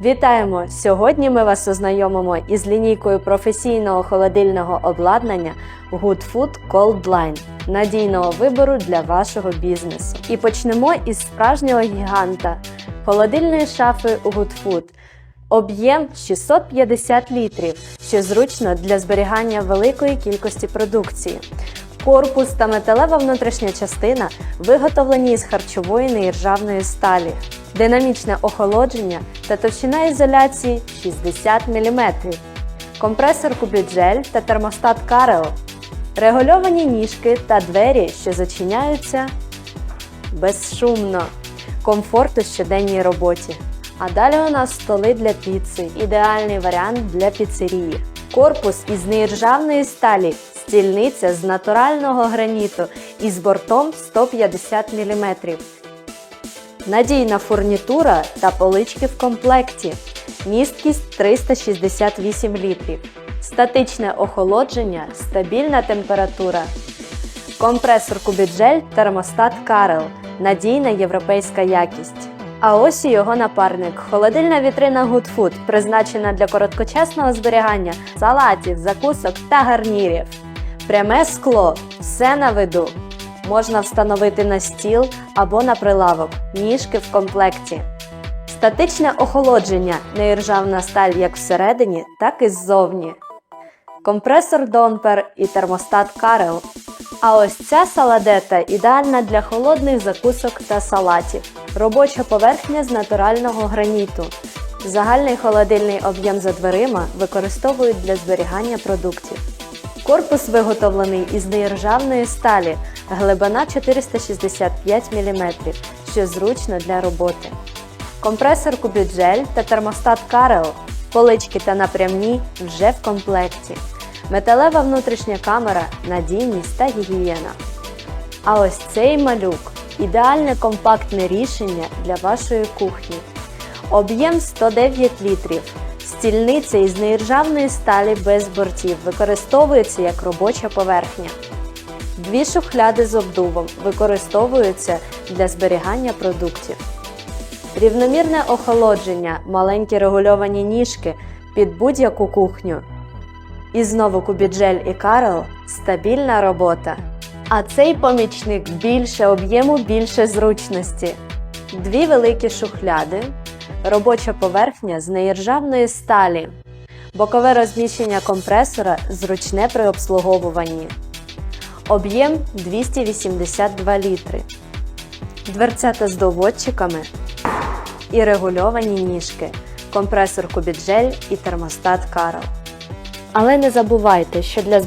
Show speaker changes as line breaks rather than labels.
Вітаємо! Сьогодні ми вас ознайомимо із лінійкою професійного холодильного обладнання Good Food Cold Line надійного вибору для вашого бізнесу. І почнемо із справжнього гіганта холодильної шафи Good Food. Об'єм 650 літрів, що зручно для зберігання великої кількості продукції. Корпус та металева внутрішня частина виготовлені із харчової неіржавної сталі, динамічне охолодження та товщина ізоляції 60 мм, компресор кубіджель та термостат Карел, регульовані ніжки та двері, що зачиняються безшумно, комфорт у щоденній роботі. А далі у нас столи для піци, ідеальний варіант для піцерії. Корпус із неіржавної сталі, стільниця з натурального граніту із бортом 150 мм. Надійна фурнітура та полички в комплекті. Місткість 368 літрів. Статичне охолодження, стабільна температура. Компресор Кубіджель термостат Карел. Надійна європейська якість. А ось і його напарник холодильна вітрина Food, призначена для короткочасного зберігання салатів, закусок та гарнірів. Пряме скло, все на виду. Можна встановити на стіл або на прилавок, ніжки в комплекті. Статичне охолодження, неіржавна сталь як всередині, так і ззовні. Компресор Домпер і термостат Карел. А ось ця саладета ідеальна для холодних закусок та салатів. Робоча поверхня з натурального граніту. Загальний холодильний об'єм за дверима використовують для зберігання продуктів. Корпус виготовлений із неіржавної сталі, глибина 465 мм, що зручно для роботи. Компресор Кубіджель та термостат Карел, полички та напрямні вже в комплекті. Металева внутрішня камера, надійність та гігієна. А ось цей малюк ідеальне компактне рішення для вашої кухні. Об'єм 109 літрів. Стільниця із неіржавної сталі без бортів використовується як робоча поверхня. Дві шухляди з обдувом використовуються для зберігання продуктів. Рівномірне охолодження, маленькі регульовані ніжки під будь-яку кухню. І знову кубіджель і карел стабільна робота. А цей помічник більше об'єму, більше зручності. Дві великі шухляди, робоча поверхня з неіржавної сталі, бокове розміщення компресора зручне при обслуговуванні. Об'єм 282 літри. Дверцята з доводчиками і регульовані ніжки, компресор кубіджель і термостат Карл. Але не забувайте, що для зберігання